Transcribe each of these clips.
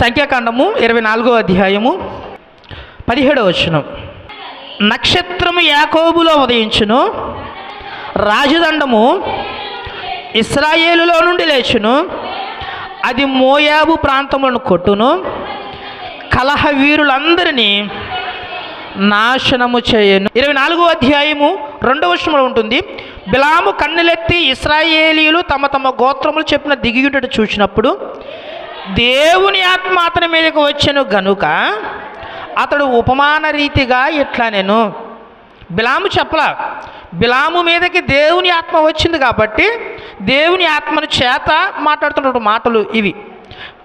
సంఖ్యాకాండము ఇరవై నాలుగో అధ్యాయము పదిహేడవ వచనం. నక్షత్రము యాకోబులో ఉదయించును రాజదండము ఇస్రాయేలులో నుండి లేచును అది మోయాబు ప్రాంతములను కొట్టును కలహ వీరులందరినీ నాశనము చేయను. ఇరవై నాలుగో అధ్యాయము రెండవ వర్షంలో ఉంటుంది బిలాము కన్నులెత్తి ఇస్రాయేలీలు తమ తమ గోత్రములు చెప్పిన దిగియుటను చూసినప్పుడు దేవుని ఆత్మ అతని మీదకి వచ్చెను గనుక అతడు ఉపమాన రీతిగా ఇట్లా నేను? బిలాము చెప్పలా. బిలాము మీదకి దేవుని ఆత్మ వచ్చింది కాబట్టి దేవుని ఆత్మను చేత మాట్లాడుతున్న మాటలు ఇవి.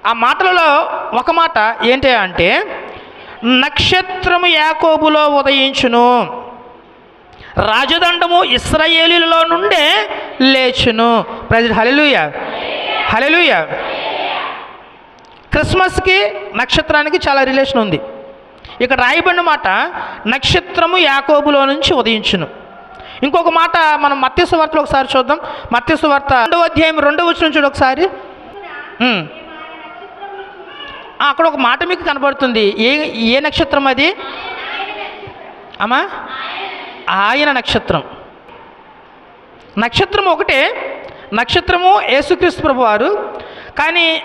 ఆ మాటలలో ఒక మాట ఏంటి అంటే నక్షత్రము యాకోబులో ఉదయించును. రాజదండము ఇస్రాయేలీలలో నుండే లేచును. ప్రజలు హలెలుయ హలెలుయ క్రిస్మస్కి నక్షత్రానికి చాలా రిలేషన్ ఉంది. ఇక్కడ రాయబడిన మాట నక్షత్రము యాకోబులో నుంచి ఉదయించును. ఇంకొక మాట మనం మత్స్సు ఒకసారి చూద్దాం. మత్స్యవార్త రెండవ అధ్యాయం రెండవ వచ్చిన చూడు ఒకసారి. అక్కడ ఒక మాట మీకు కనబడుతుంది. ఏ ఏ నక్షత్రం అది? అమ్మా? ఆయన నక్షత్రం. నక్షత్రం ఒకటే. నక్షత్రము యేసుక్రీస్తు ప్రభువారు. కానీ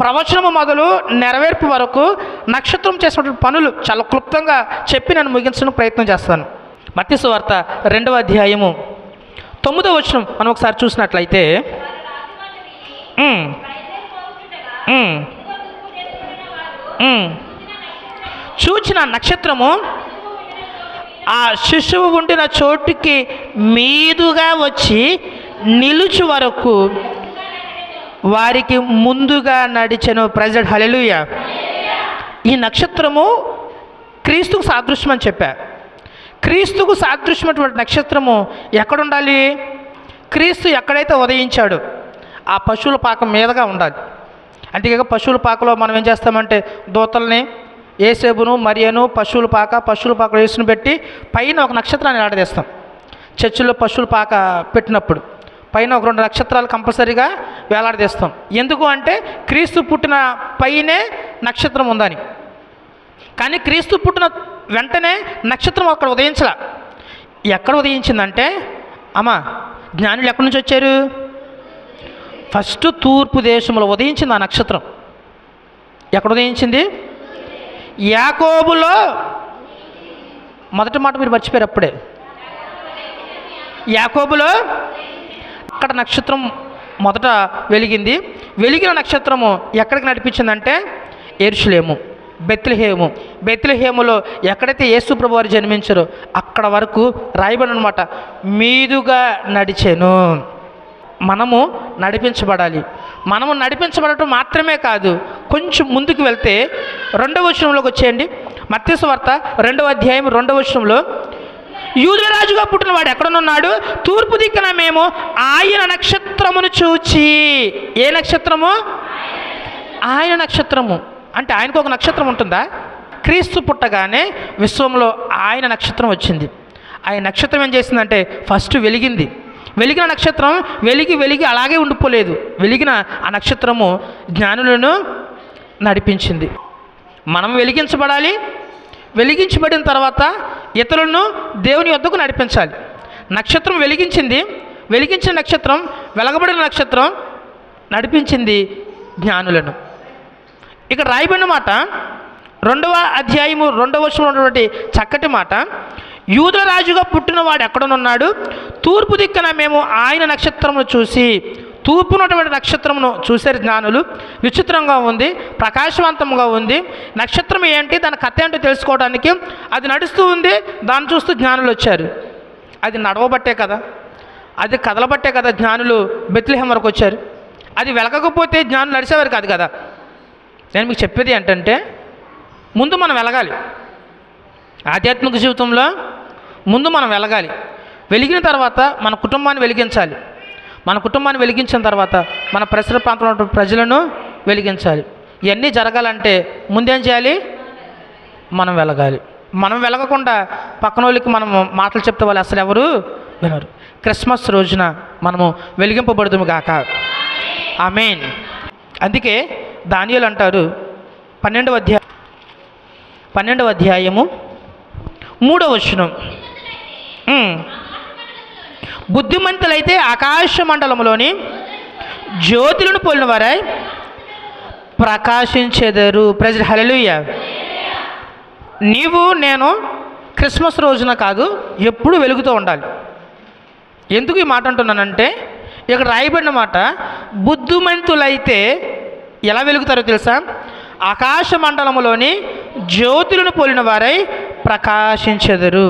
ప్రవచనము మొదలు నెరవేర్పు వరకు నక్షత్రం చేసినటువంటి పనులు చాలా క్లుప్తంగా చెప్పి నేను ముగించడానికి ప్రయత్నం చేస్తాను. మత్స్సు సువార్త రెండవ అధ్యాయము తొమ్మిదో వచనం మనం ఒకసారి చూసినట్లయితే చూచిన నక్షత్రము ఆ శిశువు ఉండిన చోటుకి మీదుగా వచ్చి నిలుచు వరకు వారికి ముందుగా నడిచెను. ప్రజెంట్ హలెలుయ ఈ నక్షత్రము క్రీస్తుకు సాదృశ్యం అని చెప్పా. క్రీస్తుకు సాదృశ్యమైనటువంటి నక్షత్రము ఎక్కడుండాలి? క్రీస్తు ఎక్కడైతే ఉదయించాడో ఆ పశువుల పాకం మీదగా ఉండాలి. అంతేకాక పశువుల పాకలో మనం ఏం చేస్తామంటే దూతల్ని ఏసేబును మరియను పశువుల పాక పశువుల పాకలో వేసుని పెట్టి పైన ఒక నక్షత్రాన్ని ఆడదీస్తాం చర్చిలో పశువుల పాక పెట్టినప్పుడు పైన ఒక రెండు నక్షత్రాలు కంపల్సరీగా వేలాడదీస్తాం. ఎందుకు అంటే క్రీస్తు పుట్టిన పైనే నక్షత్రం ఉందని. కానీ క్రీస్తు పుట్టిన వెంటనే నక్షత్రం అక్కడ ఉదయించలా. ఎక్కడ ఉదయించిందంటే అమ్మా జ్ఞానులు ఎక్కడి నుంచి వచ్చారు? ఫస్ట్ తూర్పు దేశంలో ఉదయించింది ఆ నక్షత్రం. ఎక్కడ ఉదయించింది? యాకోబులో. మొదటి మాట మీరు మర్చిపోయారు అప్పుడే. యాకోబులో. అక్కడ నక్షత్రం మొదట వెలిగింది. వెలిగిన నక్షత్రము ఎక్కడికి నడిపించిందంటే ఎరుషులేము బెత్లహేము. బెత్లహేములో ఎక్కడైతే యేసు ప్రభు వారు జన్మించారో అక్కడ వరకు రాయబడి అనమాట మీదుగా నడిచాను. మనము నడిపించబడాలి. మనము నడిపించబడటం మాత్రమే కాదు కొంచెం ముందుకు వెళ్తే రెండవ వచనంలోకి వచ్చేయండి. మత్స్సు వార్త రెండవ అధ్యాయం రెండవ వచనంలో యూదుల రాజుగా పుట్టిన ఎక్కడనున్నాడు? తూర్పు దిక్కున మేము ఆయన నక్షత్రమును చూచి. ఏ నక్షత్రము? ఆయన నక్షత్రము. అంటే ఆయనకు ఒక నక్షత్రం ఉంటుందా? క్రీస్తు పుట్టగానే విశ్వంలో ఆయన నక్షత్రం వచ్చింది. ఆయన నక్షత్రం ఏం చేసిందంటే ఫస్ట్ వెలిగింది. వెలిగిన నక్షత్రం వెలిగి వెలిగి అలాగే ఉండిపోలేదు. వెలిగిన ఆ నక్షత్రము జ్ఞానులను నడిపించింది. మనం వెలిగించబడాలి వెలిగించబడిన తర్వాత ఇతరులను దేవుని వద్దకు నడిపించాలి. నక్షత్రం వెలిగించింది వెలిగించిన నక్షత్రం వెలగబడిన నక్షత్రం నడిపించింది జ్ఞానులను. ఇక్కడ రాయబడిన మాట రెండవ అధ్యాయము రెండవ వర్షంలో ఉన్నటువంటి చక్కటి మాట యూదుల రాజుగా పుట్టినవాడు ఎక్కడనున్నాడు? తూర్పు దిక్కున మేము ఆయన నక్షత్రమును చూసి తూర్పునటువంటి నక్షత్రమును చూశారు జ్ఞానులు. విచిత్రంగా ఉంది ప్రకాశవంతంగా ఉంది. నక్షత్రం ఏంటి దాని కథ ఏంటో తెలుసుకోవడానికి అది నడుస్తూ ఉంది దాన్ని చూస్తూ జ్ఞానులు వచ్చారు. అది నడవబట్టే కదా. అది కదలబట్టే కదా జ్ఞానులు బెత్లిహం వరకు వచ్చారు. అది వెలగకపోతే జ్ఞానులు నడిచేవారు కాదు కదా. నేను మీకు చెప్పేది ఏంటంటే ముందు మనం వెలగాలి. ఆధ్యాత్మిక జీవితంలో ముందు మనం వెలగాలి. వెలిగిన తర్వాత మన కుటుంబాన్ని వెలిగించాలి. మన కుటుంబాన్ని వెలిగించిన తర్వాత మన పరిసర ప్రాంతంలో ఉన్న ప్రజలను వెలిగించాలి. ఇవన్నీ జరగాలంటే ముందేం చేయాలి? మనం వెలగాలి. మనం వెలగకుండా పక్కన వాళ్ళకి మనం మాటలు చెప్తే వాళ్ళు అసలు ఎవరు వినరు. క్రిస్మస్ రోజున మనము వెలిగింపబడుదుము గాక. మెయిన్ అందుకే దానియలు అంటారు పన్నెండవ అధ్యాయం పన్నెండవ అధ్యాయము మూడవ వచనం. బుద్ధిమంతులైతే ఆకాశ మండలంలోని జ్యోతులను పోలిన వారై ప్రకాశించెదరు ప్రజలు హలలుయ నీవు నేను క్రిస్మస్ రోజున కాదు ఎప్పుడు వెలుగుతూ ఉండాలి. ఎందుకు ఈ మాట అంటున్నానంటే ఇక్కడ రాయబడిన మాట బుద్ధిమంతులైతే ఎలా వెలుగుతారో తెలుసా? ఆకాశ మండలములోని జ్యోతులను పోలిన వారై ప్రకాశించెదరు.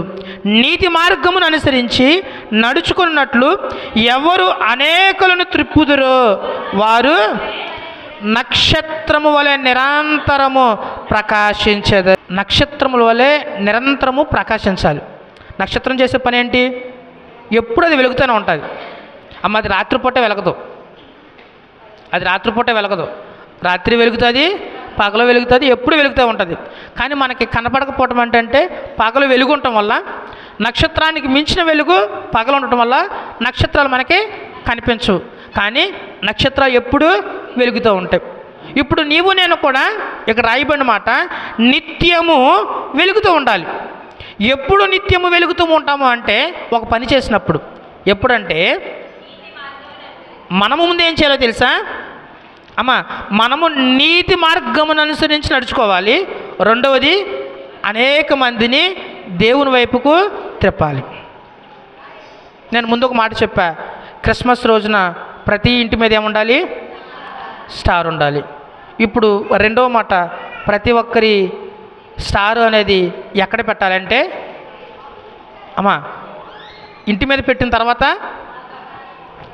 నీతి మార్గమును అనుసరించి నడుచుకున్నట్లు ఎవరు అనేకులను త్రిప్పుదురో వారు నక్షత్రము వలె నిరంతరము ప్రకాశించదు. నక్షత్రముల వలె నిరంతరము ప్రకాశించాలి. నక్షత్రం చేసే పని ఏంటి? ఎప్పుడు అది వెలుగుతూనే ఉంటుంది. అమ్మ అది రాత్రిపూట వెలగదు. అది రాత్రిపూట వెలగదు. రాత్రి వెలుగుతుంది పగలు వెలుగుతుంది ఎప్పుడు వెలుగుతూ ఉంటుంది. కానీ మనకి కనపడకపోవటం ఏంటంటే పగలు వెలుగు ఉండటం వల్ల నక్షత్రానికి మించిన వెలుగు పగలు ఉండటం వల్ల నక్షత్రాలు మనకి కనిపించవు కానీ నక్షత్రాలు ఎప్పుడు వెలుగుతూ ఉంటాయి. ఇప్పుడు నీవు నేను కూడా ఇక్కడ రాయబడిన మాట నిత్యము వెలుగుతూ ఉండాలి. ఎప్పుడు నిత్యము వెలుగుతూ ఉంటాము అంటే ఒక పని చేసినప్పుడు. ఎప్పుడంటే మనము ముందు ఏం చేయాలో తెలుసా? అమ్మ మనము నీతి మార్గమును అనుసరించి నడుచుకోవాలి. రెండవది అనేక మందిని దేవుని వైపుకు తిప్పాలి నేను ముందు ఒక మాట చెప్పా. క్రిస్మస్ రోజున ప్రతి ఇంటి మీద ఏముండాలి? స్టార్ ఉండాలి. ఇప్పుడు రెండవ మాట ప్రతి ఒక్కరి స్టార్ అనేది ఎక్కడ పెట్టాలంటే అమ్మా ఇంటి మీద పెట్టిన తర్వాత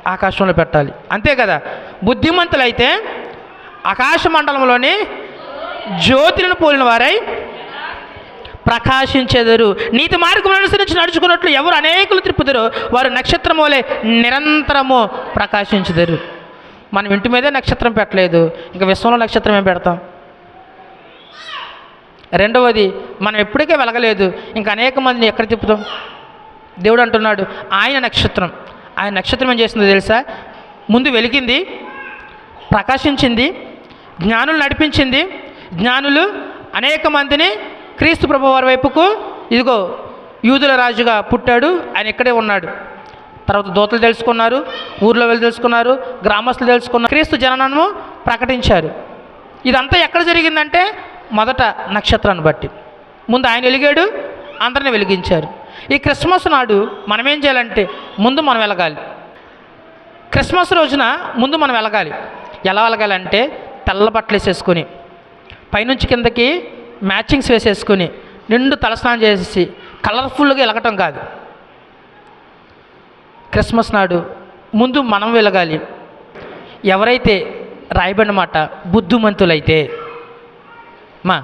ఆకాశంలో పెట్టాలి. అంతే కదా? బుద్ధిమంతులైతే ఆకాశ మండలంలోని జ్యోతులను పోలిన వారై ప్రకాశించెదరు. నీతి మార్గం అనుసరించి నడుచుకున్నట్లు ఎవరు అనేకులు త్రిప్పుదరు వారు నక్షత్రములే నిరంతరము ప్రకాశించుదరు. మనం ఇంటి మీదే నక్షత్రం పెట్టలేదు. ఇంకా విశ్వంలో నక్షత్రం ఏం పెడతాం? రెండవది మనం ఎప్పటికే వెలగలేదు. ఇంకా అనేక మందిని ఎక్కడ తిప్పుతాం? దేవుడు అంటున్నాడు ఆయన నక్షత్రం. ఆయన నక్షత్రం ఏం చేసిందో తెలుసా? ముందు వెలిగింది ప్రకాశించింది జ్ఞానులు నడిపించింది. జ్ఞానులు అనేక మందిని క్రీస్తు ప్రభు వారి వైపుకు ఇదిగో యూదుల రాజుగా పుట్టాడు ఆయన ఇక్కడే ఉన్నాడు. తర్వాత దోతలు తెలుసుకున్నారు ఊర్లో వెళ్ళి తెలుసుకున్నారు గ్రామస్తులు తెలుసుకున్నారు క్రీస్తు జననము ప్రకటించారు. ఇదంతా ఎక్కడ జరిగిందంటే మొదట నక్షత్రాన్ని బట్టి. ముందు ఆయన వెలిగాడు అందరిని వెలిగించారు. ఈ క్రిస్మస్ నాడు మనం ఏం చేయాలంటే ముందు మనం వెలగాలి. క్రిస్మస్ రోజున ముందు మనం వెలగాలి. ఎలా వెలగాలంటే తెల్ల బట్టలు వేసేసుకొని పైనుంచి కిందకి మ్యాచింగ్స్ వేసేసుకొని నిండు తలస్నానం చేసేసి కలర్ఫుల్గా వెలగటం కాదు. క్రిస్మస్ నాడు ముందు మనం వెలగాలి. ఎవరైతే రాయబడిన మాట బుద్ధిమంతులైతే మా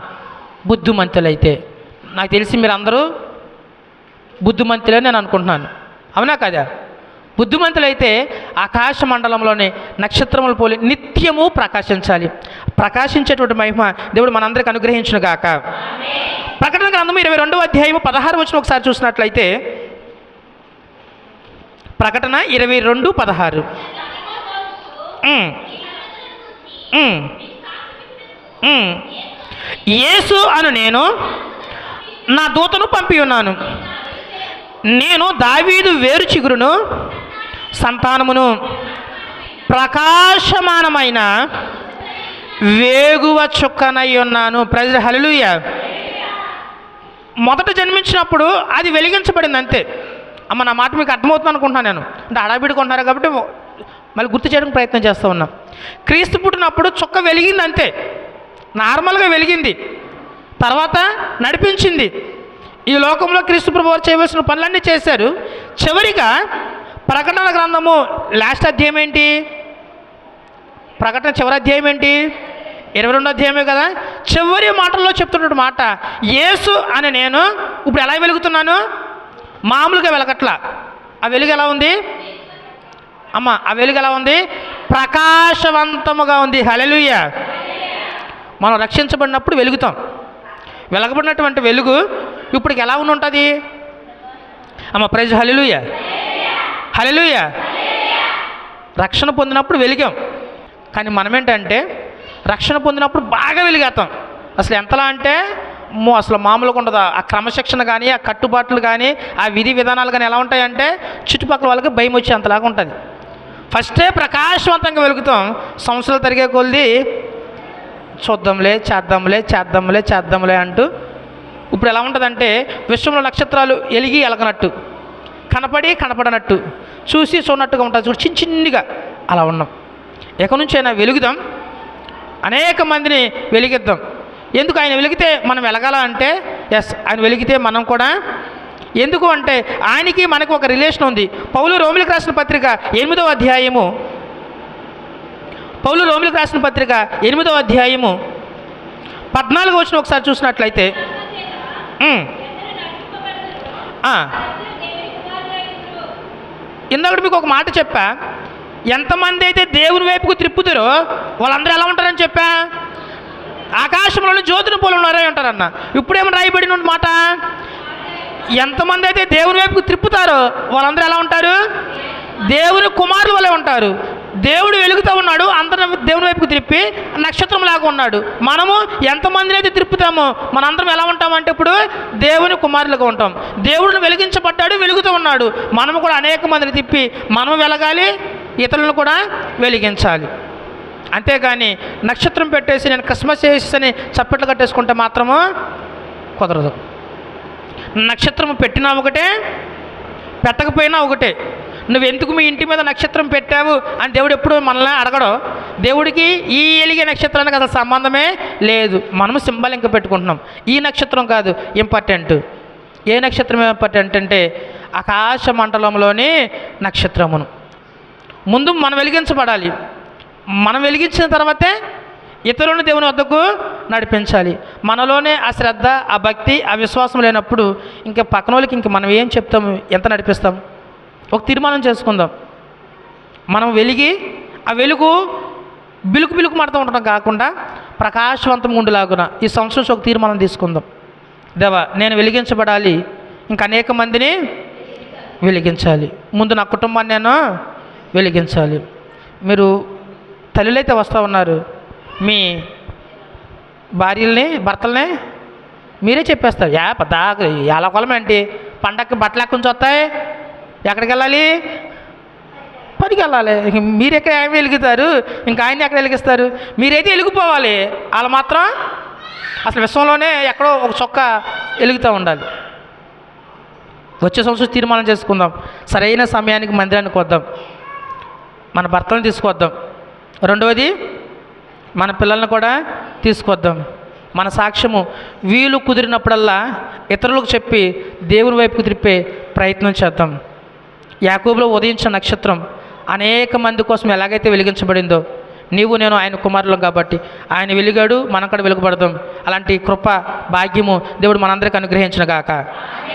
బుద్ధిమంతులైతే నాకు తెలిసి మీరు అందరూ బుద్ధిమంతులే నేను అనుకుంటున్నాను. అవునా కదా? బుద్ధిమంతులైతే ఆకాశ మండలంలోని నక్షత్రములు పోలి నిత్యము ప్రకాశించాలి. ప్రకాశించేటువంటి మహిమ దేవుడు మనందరికి అనుగ్రహించును గాక. ప్రకటన గ్రంథం ఇరవై రెండవ అధ్యాయము పదహారు వచ్చిన ఒకసారి చూసినట్లయితే ప్రకటన ఇరవై రెండు పదహారు. యేసు అను నేను నా దూతను పంపి ఉన్నాను నేను దావీదు వేరు చిగురును సంతానమును ప్రకాశమానమైన వేగువ చుక్కనై ఉన్నాను. ప్రజల హలలుయ మొదట జన్మించినప్పుడు అది వెలిగించబడింది అంతే. అమ్మ నా మాట మీకు అర్థమవుతుంది అనుకుంటున్నాను నేను. అంటే అడాబిడుకుంటున్నారు కాబట్టి మళ్ళీ గుర్తు చేయడానికి ప్రయత్నం చేస్తూ ఉన్నాం. క్రీస్తు పుట్టినప్పుడు చుక్క వెలిగింది అంతే. నార్మల్గా వెలిగింది. తర్వాత నడిపించింది. ఈ లోకంలో క్రీస్తు ప్రభు వారు చేయవలసిన పనులన్నీ చేశారు. చివరిగా ప్రకటన గ్రంథము లాస్ట్ అధ్యాయం ఏంటి? ప్రకటన చివరి అధ్యాయం ఏంటి? ఇరవై రెండో అధ్యాయమే కదా? చివరి మాటల్లో చెప్తున్న మాట యేసు అని నేను ఇప్పుడు ఎలా వెలుగుతున్నాను? మామూలుగా వెలగట్ల. ఆ వెలుగు ఎలా ఉంది? అమ్మ ఆ వెలుగు ఎలా ఉంది? ప్రకాశవంతముగా ఉంది. హలలుయ మనం రక్షించబడినప్పుడు వెలుగుతాం. వెలగబడినటువంటి వెలుగు ఇప్పటికి ఎలా ఉండి ఉంటుంది అమ్మ ప్రైజ్ హలిలుయ హలిలుయ రక్షణ పొందినప్పుడు వెలిగాం. కానీ మనం ఏంటంటే రక్షణ పొందినప్పుడు బాగా వెలిగేస్తాం అసలు ఎంతలా అంటే అసలు మామూలుగా ఉండదు? ఆ క్రమశిక్షణ కానీ ఆ కట్టుబాట్లు కానీ ఆ విధి విధానాలు కానీ ఎలా ఉంటాయంటే చుట్టుపక్కల వాళ్ళకి భయం వచ్చే అంతలాగా ఉంటుంది. ఫస్టే ప్రకాశవంతంగా వెలుగుతాం. సంవత్సరాలు తిరిగే కొలిది చూద్దాంలే చేద్దాంలే చేద్దాంలే చేద్దాంలే అంటూ ఇప్పుడు ఎలా ఉంటుందంటే విశ్వంలో నక్షత్రాలు ఎలిగి ఎలగనట్టు కనపడి కనపడనట్టు చూసి చూడనట్టుగా ఉంటుంది చూడు చిన్న చిన్నగా అలా ఉన్నాం. ఎక్కడి నుంచి అయినా వెలుగుదాం అనేక మందిని వెలిగిద్దాం. ఎందుకు ఆయన వెలిగితే మనం వెలగాల అంటే ఎస్ ఆయన వెలిగితే మనం కూడా ఎందుకు అంటే ఆయనకి మనకు ఒక రిలేషన్ ఉంది. పౌలు రోమిలకు రాసిన పత్రిక ఎనిమిదవ అధ్యాయము. పౌలు రోమిలకు రాసిన పత్రిక ఎనిమిదవ అధ్యాయము. పద్నాలుగు వచ్చిన ఒకసారి చూసినట్లయితే ఇందాక మీకు ఒక మాట చెప్పా. ఎంతమంది అయితే దేవుని వైపుకు త్రిప్పుతారో వాళ్ళందరూ ఎలా ఉంటారని చెప్పా? ఆకాశంలోని జ్యోతిని పోలు ఉన్నారే ఉంటారన్న ఇప్పుడేమో రాయబడిన మాట? ఎంతమంది అయితే దేవుని వైపుకు త్రిప్పుతారో వాళ్ళందరూ ఎలా ఉంటారు? దేవుని కుమారుల వలె ఉంటారు. దేవుడు వెలుగుతూ ఉన్నాడు అందరం దేవుని వైపుకు తిరిపి నక్షత్రం లాగా ఉన్నాడు. మనము ఎంతమందిని అయితే మన మనందరం ఎలా ఉంటామంటే ఇప్పుడు దేవుని కుమారులుగా ఉంటాం. దేవుడిని వెలిగించబడ్డాడు వెలుగుతూ ఉన్నాడు. మనము కూడా అనేక మందిని తిప్పి మనం వెలగాలి ఇతరులను కూడా వెలిగించాలి. అంతేగాని నక్షత్రం పెట్టేసి నేను క్రిస్మస్ చేసేసి చప్పట్లు కట్టేసుకుంటే మాత్రము కుదరదు. నక్షత్రం పెట్టినా ఒకటే పెట్టకపోయినా ఒకటే. నువ్వు ఎందుకు మీ ఇంటి మీద నక్షత్రం పెట్టావు అని దేవుడు ఎప్పుడు మనల్ని అడగడు. దేవుడికి ఈ ఎలిగే నక్షత్రానికి అసలు సంబంధమే లేదు. మనము సింబల్ ఇంకా పెట్టుకుంటున్నాం. ఈ నక్షత్రం కాదు ఇంపార్టెంట్. ఏ నక్షత్రం ఇంపార్టెంట్ అంటే ఆకాశ మండలంలోని నక్షత్రమును. ముందు మనం వెలిగించబడాలి. మనం వెలిగించిన తర్వాతే ఇతరులను దేవుని వద్దకు నడిపించాలి. మనలోనే ఆ శ్రద్ధ ఆ భక్తి ఆ విశ్వాసం లేనప్పుడు ఇంకా పక్కన వాళ్ళకి ఇంక మనం ఏం చెప్తాము? ఎంత నడిపిస్తాం? ఒక తీర్మానం చేసుకుందాం. మనం వెలిగి ఆ వెలుగు బిలుకు బిలుకు మడతా ఉండడం కాకుండా ప్రకాశవంతం ఉండేలాగున ఈ సంవత్సరం ఒక తీర్మానం తీసుకుందాం. దేవా నేను వెలిగించబడాలి. ఇంకా అనేక మందిని వెలిగించాలి. ముందు నా కుటుంబాన్ని నేను వెలిగించాలి. మీరు తల్లులైతే వస్తూ ఉన్నారు. మీ భార్యల్ని భర్తల్ని మీరే చెప్పేస్తారు. యా పెద్ద ఎలా కొలం ఏంటి? పండక్కి బట్టలు ఎక్కడి నుంచి వస్తాయి? ఎక్కడికి వెళ్ళాలి పనికి వెళ్ళాలి మీరు ఎక్కడ ఏమి వెలుగుతారు? ఇంకా ఆయన ఎక్కడ వెలిగిస్తారు? మీరైతే వెలిగిపోవాలి. వాళ్ళు మాత్రం అసలు విశ్వంలోనే ఎక్కడో ఒక చొక్క వెలుగుతూ ఉండాలి. వచ్చే సంవత్సరం తీర్మానం చేసుకుందాం. సరైన సమయానికి మందిరానికి వద్దాం. మన భర్తలను తీసుకొద్దాం రెండవది మన పిల్లల్ని కూడా తీసుకొద్దాం మన సాక్ష్యము వీలు కుదిరినప్పుడల్లా ఇతరులకు చెప్పి దేవుని వైపుకు తిప్పే ప్రయత్నం చేద్దాం. యాకూబులో ఉదయించిన నక్షత్రం అనేక మంది కోసం ఎలాగైతే వెలిగించబడిందో నీవు నేను ఆయన కుమారులం కాబట్టి ఆయన వెలిగాడు మనం కూడా వెలుగుపడదాం. అలాంటి కృప భాగ్యము దేవుడు మనందరికి అనుగ్రహించిన గాక.